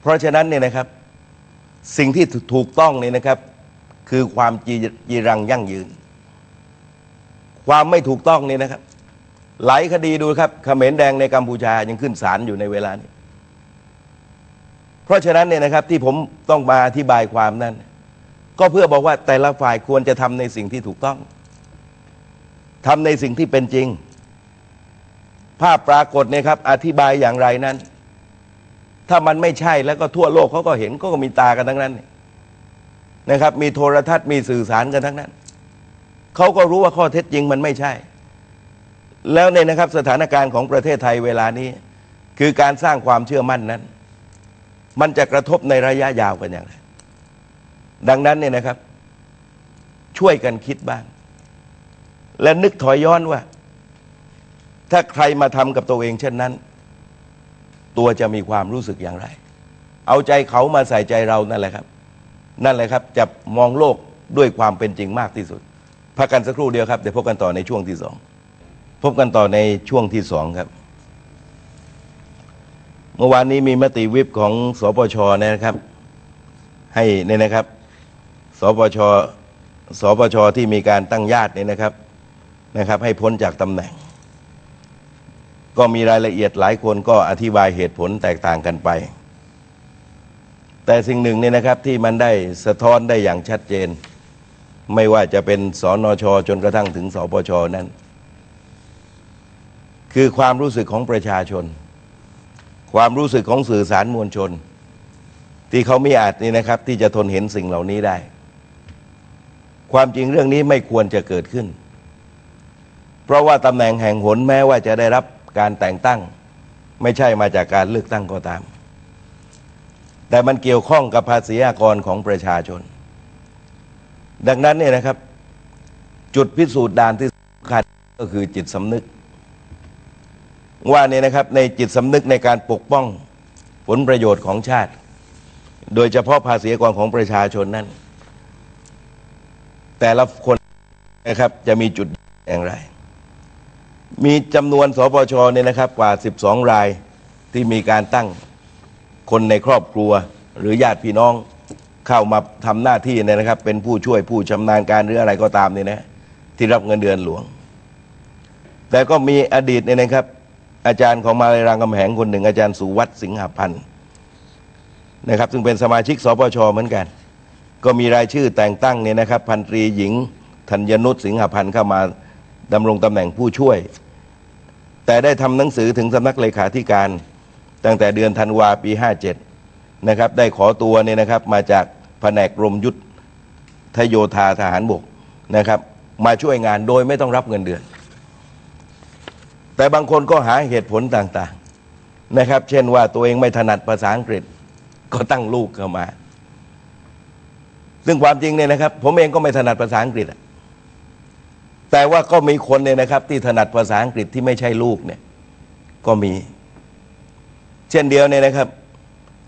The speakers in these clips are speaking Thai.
เพราะฉะนั้นเนี่ยนะครับสิ่งที่ถูกต้องเนี่ยนะครับ คือความจีจีรังยั่งยืน ความไม่ถูกต้องเนี่ยนะครับ หลายคดีดูครับเขมรแดงในกัมพูชายังขึ้นศาลอยู่ในเวลานี้ เพราะฉะนั้นเนี่ยนะครับที่ผมต้องมาอธิบายความนั้น ก็เพื่อบอกว่าแต่ละฝ่ายควรจะทำในสิ่งที่ถูกต้องทำในสิ่งที่เป็นจริง ภาพปรากฏเนี่ยครับ อธิบายอย่างไรนั้น ถ้ามันไม่ใช่แล้วก็ทั่วโลกเขาก็เห็นก็มีตากันทั้งนั้นนะครับ มีโทรทัศน์มีสื่อสารกันทั้งนั้นเขาก็รู้ว่าข้อเท็จจริงมันไม่ใช่ แล้วเนี่ยนะครับสถานการณ์ของประเทศไทยเวลานี้ คือการสร้างความเชื่อมั่นนั้น มันจะกระทบในระยะยาวกันอย่างไรดังนั้นเนี่ยนะครับ ช่วยกันคิดบ้าง และนึกถอยย้อนว่า ถ้าใครมาทำกับตัวเองเช่นนั้น ตัวจะมีความรู้สึกอย่างไร เอาใจเขามาใส่ใจเรานั่นแหละครับ นั่นแหละครับจะมองโลกด้วยความเป็นจริงมากที่สุดพักกันสักครู่เดียวครับเดี๋ยวพบกันต่อในช่วงที่สองพบกันต่อในช่วงที่สองครับ เมื่อวานนี้มีมติวิปของสปชนะครับ ให้เนี่ยนะครับ สปชสปชที่มีการตั้งญาติเนี่ยนะครับนะครับ ให้พ้นจากตำแหน่ง ก็มีรายละเอียดหลายคนก็อธิบายเหตุผลแตกต่างกันไป แต่สิ่งหนึ่งเนี่ยนะครับที่มันได้สะท้อนได้อย่างชัดเจน ไม่ว่าจะเป็นสอนอชจนกระทั่งถึงสปชนั้น คือความรู้สึกของประชาชน ความรู้สึกของสื่อสารมวลชน ที่เขาไม่อาจนี่นะครับ ที่จะทนเห็นสิ่งเหล่านี้ได้ ความจริงเรื่องนี้ไม่ควรจะเกิดขึ้น เพราะว่าตำแหน่งแห่งหนแม้ว่าจะได้รับ การแต่งตั้ง ไม่ใช่มาจากการเลือกตั้งก็ตาม แต่มันเกี่ยวข้องกับภาษีอากรของประชาชน ดังนั้นเนี่ยนะครับ จุดพิสูจน์ด่านที่สำคัญก็คือจิตสำนึก ว่าเนี่ยนะครับในจิตสำนึกในการปกป้องผลประโยชน์ของชาติ โดยเฉพาะภาษีอากรของประชาชนนั้น แต่ละคนนะครับจะมีจุดอย่างไร มีจำนวนสปชเนี่ยนะครับกว่า 12 รายที่มีการตั้งคนในครอบครัว หรือญาติพี่น้องเข้ามาทำหน้าที่เนี่ยนะครับ เป็นผู้ช่วยผู้ชำนาญการหรืออะไรก็ตามเนี่ยนะที่รับเงินเดือนหลวง แต่ก็มีอดีตเนี่ยนะครับ อาจารย์ของมาลายรางกำแหงคนหนึ่งอาจารย์สุวัตสิงหพันธ์นะครับ ซึ่งเป็นสมาชิกสปชเหมือนกัน ก็มีรายชื่อแต่งตั้งเนี่ยนะครับ พันตรีหญิงธัญนุชสิงหพันธ์เข้ามาดำรงตำแหน่งผู้ช่วย แต่ได้ทำหนังสือถึงสำนักเลขาธิการ ตั้งแต่เดือนธันวาปี 57 นะครับ ได้ขอตัวเนี่ยนะครับมาจากแผนกกรมยุทธทโยธาทหารบกนะครับ มาช่วยงานโดยไม่ต้องรับเงินเดือน แต่บางคนก็หาเหตุผลต่างๆนะครับ เช่นว่าตัวเองไม่ถนัดภาษาอังกฤษก็ตั้งลูกเข้ามา ซึ่งความจริงเนี่ยนะครับ ผมเองก็ไม่ถนัดภาษาอังกฤษอะ แต่ว่าก็มีคนเนี่ยนะครับ ที่ถนัดภาษาอังกฤษที่ไม่ใช่ลูกเนี่ย ก็มี เช่นเดียวเนี่ยนะครับ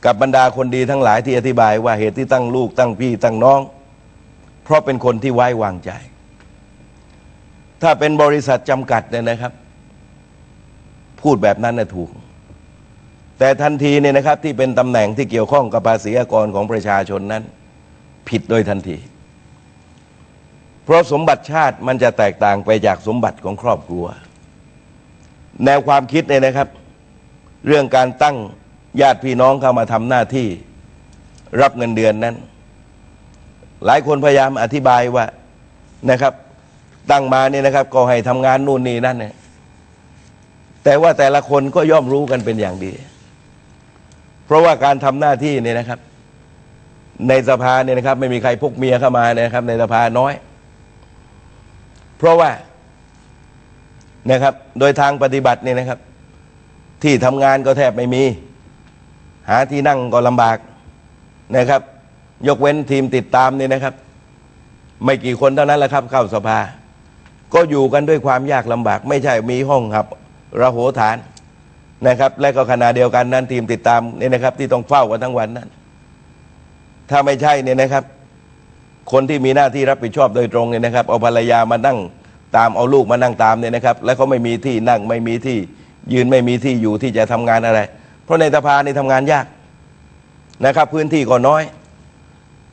กับบรรดาคนดีทั้งหลายที่อธิบายว่าเหตุที่ตั้งลูก ตั้งพี่ตั้งน้อง เพราะเป็นคนที่ไว้วางใจ ถ้าเป็นบริษัทจำกัดเนี่ยนะครับ พูดแบบนั้นน่ะถูก แต่ทันทีเนี่ยนะครับ ที่เป็นตำแหน่งที่เกี่ยวข้องกับภาษีอากรของประชาชนนั้น ผิดโดยทันที ราะสมบัติชาติมันจะแตกต่างไปจากสมบัติของครอบครัว แนวความคิดเนี่ยนะครับ เรื่องการตั้งญาติพี่น้องเข้ามาทำหน้าที่รับเงินเดือนนั้น หลายคนพยายามอธิบายว่านะครับ ตั้งมาเนี่ยนะครับ ก็ให้ทำงานนู่นนี่นั่นเนี่ยแต่ว่าแต่ละคนก็ย่อมรู้กันเป็นอย่างดี เพราะว่าการทำหน้าที่เนี่ยนะครับ ในสภาเนี่ยนะครับ ไม่มีใครพกเมียเข้ามานะครับ ในสภาน้อย เพราะว่านะครับ โดยทางปฏิบัติเนี่ยนะครับ ที่ทำงานก็แทบไม่มี หาที่นั่งก็ลำบากนะครับ ยกเว้นทีมติดตามนี่นะครับ ไม่กี่คนเท่านั้นแหละครับ เข้าสภา ก็อยู่กันด้วยความยากลำบาก ไม่ใช่มีห้องครับระโหฐานนะครับ และก็ขณะเดียวกันนั้นทีมติดตามนี่นะครับ ที่ต้องเฝ้ากันทั้งวันนั้น ถ้าไม่ใช่เนี่ยนะครับ คนที่มีหน้าที่รับผิดชอบโดยตรงเนี่ยนะครับเอาภรรยามานั่งตามเอาลูกมานั่งตามเนี่ยนะครับ แล้วเขาไม่มีที่นั่งไม่มีที่ยืนไม่มีที่อยู่ที่จะทำงานอะไร เพราะในสภาในี่ทำงานยากนะครับ พื้นที่ก็น้อย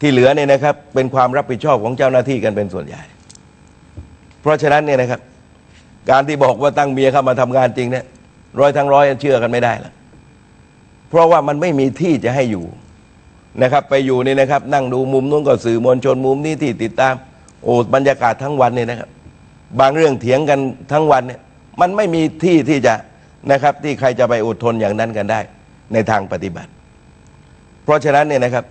ที่เหลือเนี่ยนะครับ เป็นความรับผิดชอบของเจ้าหน้าที่กันเป็นส่วนใหญ่ เพราะฉะนั้นเนี่ยนะครับ การที่บอกว่าตั้งเมียเข้ามาทำงานจริงเนี่ยร้อยทั้งร้อยเชื่อกันไม่ได้ละเพราะว่ามันไม่มีที่จะให้อยู่ นะครับ ไปอยู่นี่นะครับ นั่งดูมุมนู้นก็สื่อมวลชนมุมนี้ที่ติดตาม โอ้บรรยากาศทั้งวันเนี่ยนะครับ บางเรื่องเถียงกันทั้งวันเนี่ย มันไม่มีที่ที่จะนะครับ ที่ใครจะไปอดทนอย่างนั้นกันได้ ในทางปฏิบัติ เพราะฉะนั้นเนี่ยนะครับ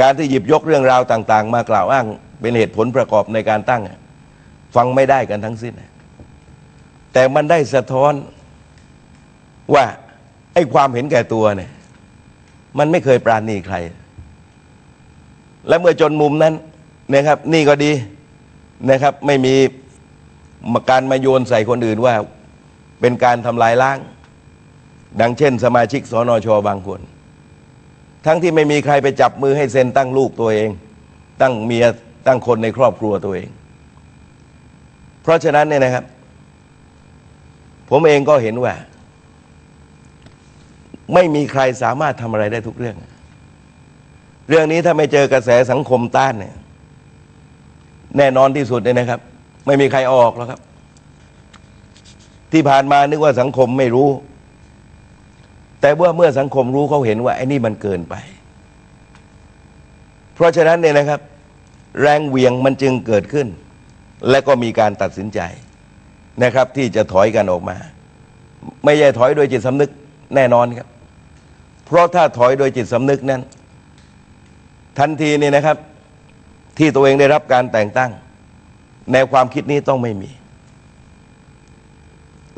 การที่หยิบยกเรื่องราวต่าง ๆ มากล่าวอ้างเป็นเหตุผลประกอบในการตั้ง ฟังไม่ได้กันทั้งสิ้น แต่มันได้สะท้อนว่าไอ้ความเห็นแก่ตัวเนี่ย มันไม่เคยปราณีใคร และเมื่อจนมุมนั้นนะครับ นี่ก็ดีนะครับ ไม่มีการมาโยนใส่คนอื่นว่าเป็นการทำลายล้าง ดังเช่น สมาชิกสนชบางคน ทั้งที่ไม่มีใครไปจับมือให้เซ็นตั้งลูกตัวเอง ตั้งเมียตั้งคนในครอบครัวตัวเอง เพราะฉะนั้นเนี่ยนะครับ ผมเองก็เห็นว่า ไม่มีใครสามารถทำอะไรได้ทุกเรื่อง เรื่องนี้ถ้าไม่เจอกระแสสังคมต้านเนี่ย แน่นอนที่สุดเลยนะครับ ไม่มีใครออกแล้วครับ ที่ผ่านมานึกว่าสังคมไม่รู้ แต่เมื่อเมื่อสังคมรู้เขาเห็นว่าไอ้นี่มันเกินไป เพราะฉะนั้นเนี่ยนะครับ แรงเวียงมันจึงเกิดขึ้น และก็มีการตัดสินใจนะครับ ที่จะถอยกันออกมา ไม่ใช่ถอยโดยจิตสำนึกแน่นอนครับ เพราะถ้าถอยโดยจิตสำนึกนั้น ทันทีนี่นะครับ ที่ตัวเองได้รับการแต่งตั้ง แนวความคิดนี้ต้องไม่มี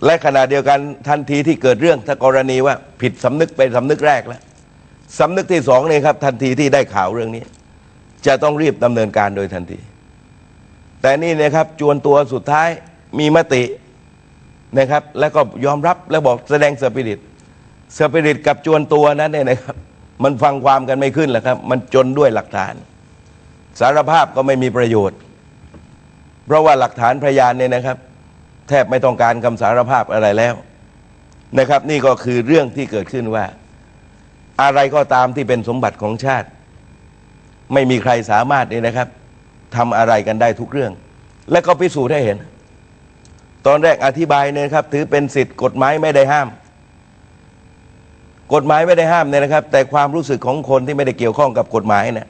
และขณะเดียวกันทันทีที่เกิดเรื่องถ้ากรณีว่า ผิดสำนึกไปสำนึกแรกแล้วสำนึกที่สองนี่ครับ ทันทีที่ได้ข่าวเรื่องนี้ จะต้องรีบดำเนินการโดยทันที แต่นี่นะครับ จวนตัวสุดท้ายมีมตินะครับ แล้วก็ยอมรับแล้วบอกแสดงสปิริต สปิริตกับจวนตัวนั้นเนี่ยนะครับ มันฟังความกันไม่ขึ้นแหละครับ มันจนด้วยหลักฐาน สารภาพก็ไม่มีประโยชน์ เพราะว่าหลักฐานพยานเนี่ยนะครับ แทบไม่ต้องการคำสารภาพอะไรแล้วนะครับ นี่ก็คือเรื่องที่เกิดขึ้นว่า อะไรก็ตามที่เป็นสมบัติของชาติ ไม่มีใครสามารถเนี่ยนะครับทำอะไรกันได้ทุกเรื่อง และก็พิสูจน์ให้เห็น ตอนแรกอธิบายเนี่ยครับ ถือเป็นสิทธิ์กฎหมายไม่ได้ห้าม กฎหมายไม่ได้ห้ามเนี่ยนะครับ แต่ความรู้สึกของคนที่ไม่ได้เกี่ยวข้องกับกฎหมายเนี่ย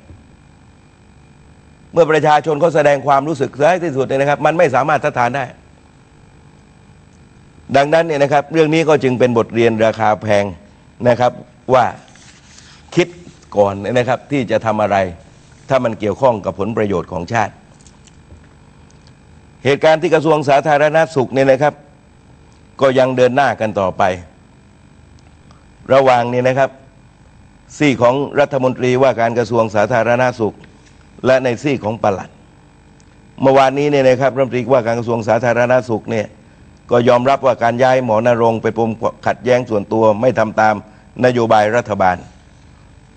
เมื่อประชาชนเขาแสดงความรู้สึกท้ายที่สุดเนี่ยนะครับ มันไม่สามารถทัดทานได้ ดังนั้นเนี่ยนะครับ เรื่องนี้ก็จึงเป็นบทเรียนราคาแพงนะครับว่าคิดก่อนนะครับ ที่จะทำอะไร ถ้ามันเกี่ยวข้องกับผลประโยชน์ของชาติ เหตุการณ์ที่กระทรวงสาธารณสุขเนี่ยนะครับ ก็ยังเดินหน้ากันต่อไป ระหว่างนี้นะครับซี่ของรัฐมนตรีว่าการกระทรวงสาธารณสุข และในซี่ของปลัด เมื่อวานนี้เนี่ยนะครับรัฐมนตรีว่าการกระทรวงสาธารณสุขเนี่ยก็ยอมรับว่าการย้ายหมอนรงไปปมขัดแย้งส่วนตัวไม่ทำตามนโยบายรัฐบาล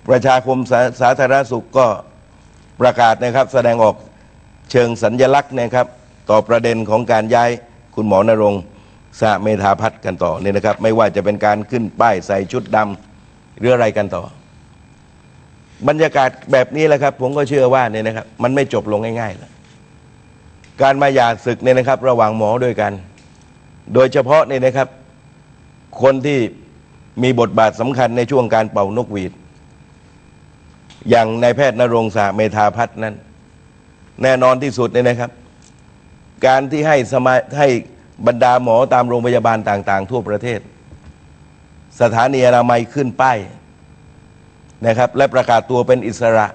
ประชาคมสาสาธารณสุขก็ประกาศนะครับ แสดงออกเชิงสัญญลักษณ์นะครับ ต่อประเด็นของการย้ายคุณหมอนรงค์ สะเมธาพัฒน์กันต่อเนี่ยนะครับ ไม่ว่าจะเป็นการขึ้นป้ายใส่ชุดดำหรืออะไรกันต่อ บรรยากาศแบบนี้แหละครับ ผมก็เชื่อว่าเนี่ยนะครับ มันไม่จบลงง่ายๆแล้วการมาหย่าศึกเนี่ยนะครับ ระหว่างหมอด้วยกัน โดยเฉพาะเนี่ยนะครับ คนที่มีบทบาทสำคัญในช่วงการเป่านกหวีด อย่างนายแพทย์นรงค์สาเมธาพัฒน์นั้น แน่นอนที่สุดเนี่ยนะครับ การที่ให้สมาให้ บรรดาหมอตามโรงพยาบาลต่าง ๆ ทั่วประเทศ สถานีอนามัยขึ้นป้ายนะครับ และประกาศตัวเป็นอิสระ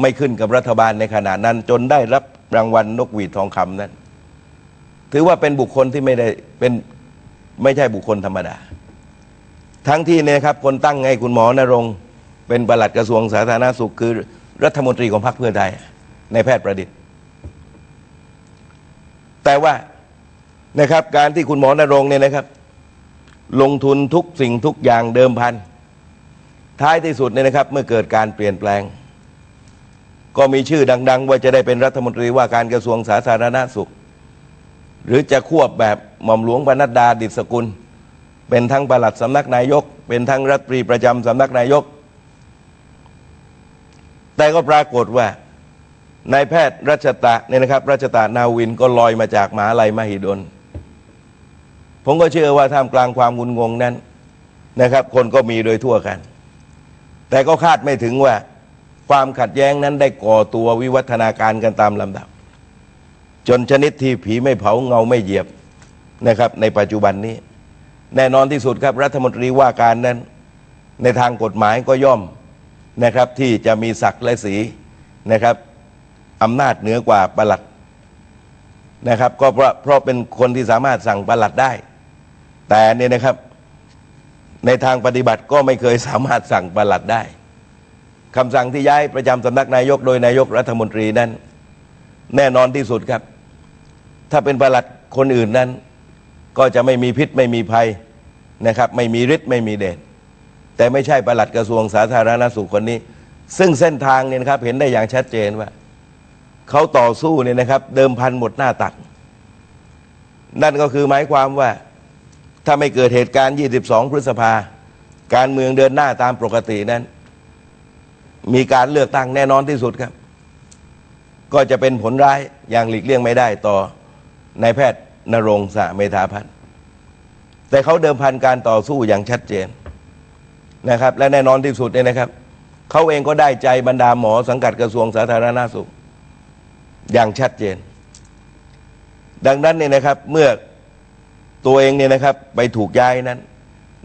ไม่ขึ้นกับรัฐบาลในขณะนั้น จนได้รับรางวัลนกหวีดทองคำนั้น ถือว่าเป็นบุคคลที่ไม่ได้เป็นไม่ใช่บุคคลธรรมดา ทั้งที่เนี่ยครับคนตั้งไงคุณหมอนรงค์เป็นประหลัดกระทรวงสาธารณสุข คือรัฐมนตรีของพรรคเพื่อไทยในแพทย์ประดิษฐ์ แต่ว่า นะครับ การที่คุณหมอนรงเนี่ยนะครับ ลงทุนทุกสิ่งทุกอย่างเดิมพัน ท้ายที่สุดเนี่ยนะครับ เมื่อเกิดการเปลี่ยนแปลง ก็มีชื่อดัง ๆ ว่าจะได้เป็นรัฐมนตรีว่าการกระทรวงสาธารณสุข หรือจะควบแบบหม่อมหลวงปนัดดาดิษกุล เป็นทั้งปลัดสำนักนายก เป็นทั้งรัฐมนตรีประจำสำนักนายก แต่ก็ปรากฏว่านายแพทย์รัชตะเนี่ยนะครับ รัชตะนาวินก็ลอยมาจากมหาลัยมหิดล ผมก็เชื่อว่าท่ามกลางความงุนงงนั้นนะครับ คนก็มีโดยทั่วกัน แต่ก็คาดไม่ถึงว่า ความขัดแย้งนั้นได้ก่อตัววิวัฒนาการกันตามลำดับ จนชนิดที่ผีไม่เผาเงาไม่เหยียบนะครับ ในปัจจุบันนี้ แน่นอนที่สุดครับรัฐมนตรีว่าการนั้น ในทางกฎหมายก็ย่อมนะครับ ที่จะมีศักดิ์และสีนะครับอำนาจเหนือกว่าประหลัดนะครับ ก็เพราะเพราะเป็นคนที่สามารถสั่งประหลัดได้ แต่เนี่ยนะครับ ในทางปฏิบัติก็ไม่เคยสามารถสั่งประหลัดได้คำสั่งที่ย้ายประจำสำนักนายกโดยนายกรัฐมนตรีนั้น แน่นอนที่สุดครับ ถ้าเป็นประหลัดคนอื่นนั้น ก็จะไม่มีพิษไม่มีภัยนะครับ ไม่มีฤทธิ์ไม่มีเดชแต่ไม่ใช่ประหลัดกระทรวงสาธารณสุขคนนี้ ซึ่งเส้นทางเนี่ยนะครับเห็นได้อย่างชัดเจนว่าเขาต่อสู้เนี่ยนะครับ เดิมพันหมดหน้าตัก นั่นก็คือหมายความว่า ถ้าไม่เกิดเหตุการณ์ 22 พฤษภา การเมืองเดินหน้าตามปกตินั้น มีการเลือกตั้งแน่นอนที่สุดครับ ก็จะเป็นผลร้ายอย่างหลีกเลี่ยงไม่ได้ต่อนายแพทย์นรงสะเมธาพันธ์แต่เขาเดิมพันการต่อสู้อย่างชัดเจนนะครับ และแน่นอนที่สุดเนี่ยนะครับเขาเองก็ได้ใจบรรดาหมอสังกัดกระทรวงสาธารณาสุข อย่างชัดเจน ดังนั้นเนี่ยนะครับเมื่อ ตัวเองเนี่ยนะครับ ไปถูกย้ายนั้น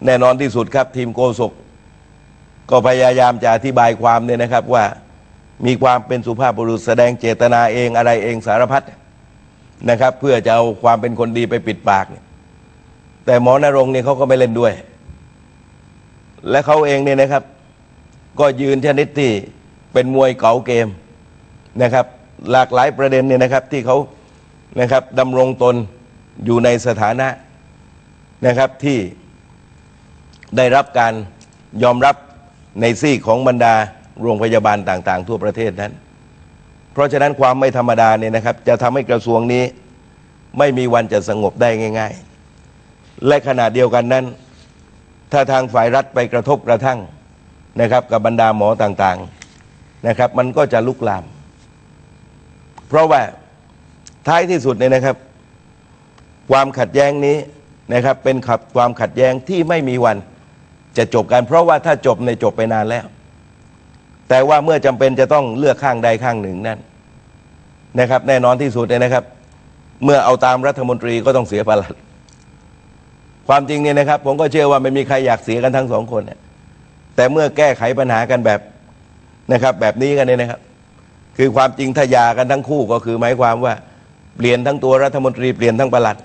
แน่นอนที่สุดครับ ทีมโกศกก็พยายามจะอธิบายความเนี่ยนะครับว่ามีความเป็นสุภาพบุรุษแสดงเจตนาเองอะไรเองสารพัดนะครับ เพื่อจะเอาความเป็นคนดีไปปิดปากเนี่ยแต่หมอนรงค์เนี่ยเขาก็ไม่เล่นด้วย และเขาเองเนี่ยนะครับ ก็ยืนชนิดที่เป็นมวยเก๋าเกมนะครับ หลากหลายประเด็นเนี่ยนะครับที่เขานะครับดำรงตนอยู่ในสถานะ นะครับที่ได้รับการยอมรับในซี่ของบรรดาโรงพยาบาลต่าง ๆ ทั่วประเทศนั้น เพราะฉะนั้นความไม่ธรรมดาเนี่ยนะครับ จะทำให้กระทรวงนี้ไม่มีวันจะสงบได้ง่าย ๆ และขณะเดียวกันนั้น ถ้าทางฝ่ายรัฐไปกระทบกระทั่งนะครับ กับบรรดาหมอต่างๆนะครับ มันก็จะลุกลาม เพราะว่าท้ายที่สุดเนี่ยนะครับ ความขัดแย้งนี้ นะครับเป็นขับความขัดแย้งที่ไม่มีวันจะจบกัน เพราะว่าถ้าจบในจบไปนานแล้ว แต่ว่าเมื่อจำเป็นจะต้องเลือกข้างใดข้างหนึ่งนั่นนะครับ แน่นอนที่สุดเนี่ยนะครับ เมื่อเอาตามรัฐมนตรีก็ต้องเสียประหลัด ความจริงเนี่ยนะครับ ผมก็เชื่อว่าไม่มีใครอยากเสียกันทั้งสองคนเนี่ยแต่เมื่อแก้ไขปัญหากันแบบนะครับ แบบนี้กันเนี่ยนะครับ คือความจริงถ้ายากันทั้งคู่ก็คือหมายความว่า เปลี่ยนทั้งตัวรัฐมนตรีเปลี่ยนทั้งประหลัด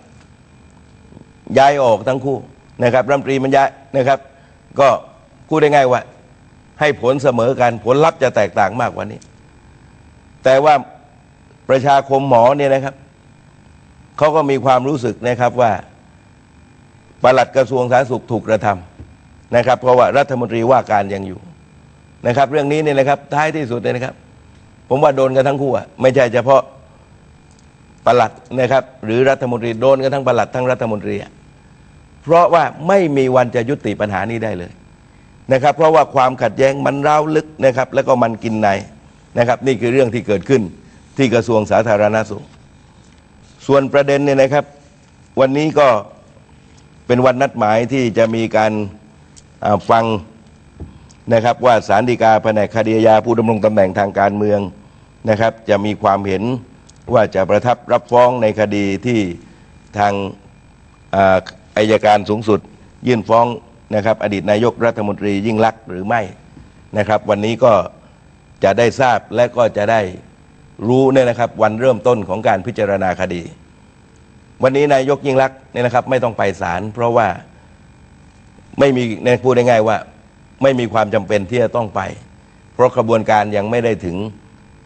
ย้ายออกทั้งคู่นะครับรัฐมนตรีมันย้ายนะครับ ก็พูดได้ง่ายว่า ให้ผลเสมอกันผลลัพธ์จะแตกต่างมากกว่านี้ แต่ว่าประชาคมหมอเนี่ยนะครับเขาก็มีความรู้สึกนะครับว่าปลัดกระทรวงสาธารณสุขถูกกระทำนะครับ เพราะว่ารัฐมนตรีว่าการยังอยู่นะครับ เรื่องนี้เนี่ยนะครับท้ายที่สุดเนี่ยนะครับ ผมว่าโดนกันทั้งคู่อะไม่ใช่เฉพาะปลัดนะครับ หรือรัฐมนตรีโดนกันทั้งปลัดทั้งรัฐมนตรีอะ เพราะว่าไม่มีวันจะยุติปัญหานี้ได้เลยนะครับ เพราะว่าความขัดแย้งมันร้าวลึกนะครับ แล้วก็มันกินในนะครับ นี่คือเรื่องที่เกิดขึ้นที่กระทรวงสาธารณสุข ส่วนประเด็นเนี่ยนะครับ วันนี้ก็เป็นวันนัดหมายที่จะมีการฟังนะครับว่าสารดีกาแผนกคดีอาญาผู้ดำรงตำแหน่งทางการเมืองนะครับ จะมีความเห็นว่าจะประทับรับฟ้องในคดีที่ทาง อายการสูงสุด ยื่นฟ้องนะครับ อดีตนายกรัฐมนตรียิ่งลักษณ์หรือไม่นะครับ วันนี้ก็จะได้ทราบและก็จะได้รู้เนี่ยนะครับ วันเริ่มต้นของการพิจารณาคดี วันนี้นายกยิ่งลักษณ์เนี่ยนะครับ ไม่ต้องไปศาลเพราะว่าไม่มีในพูดง่ายๆว่า ไม่มีความจำเป็นที่จะต้องไป เพราะกระบวนการยังไม่ได้ถึง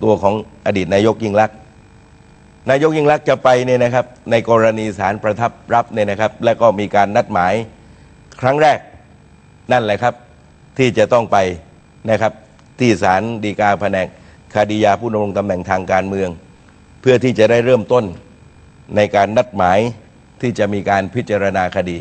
ตัวของอดีตนายกยิ่งลักษณ์ นายกยิ่งลักษณ์จะไปเนี่ยนะครับ ในกรณีศาลประทับรับเนี่ยนะครับ และก็มีการนัดหมายครั้งแรกนั่นแหละครับ ที่จะต้องไปนะครับ ที่ศาลฎีกาแผนกคดียาผู้ดำรงตำแหน่งทางการเมือง เพื่อที่จะได้เริ่มต้นในการนัดหมายที่จะมีการพิจารณาคดี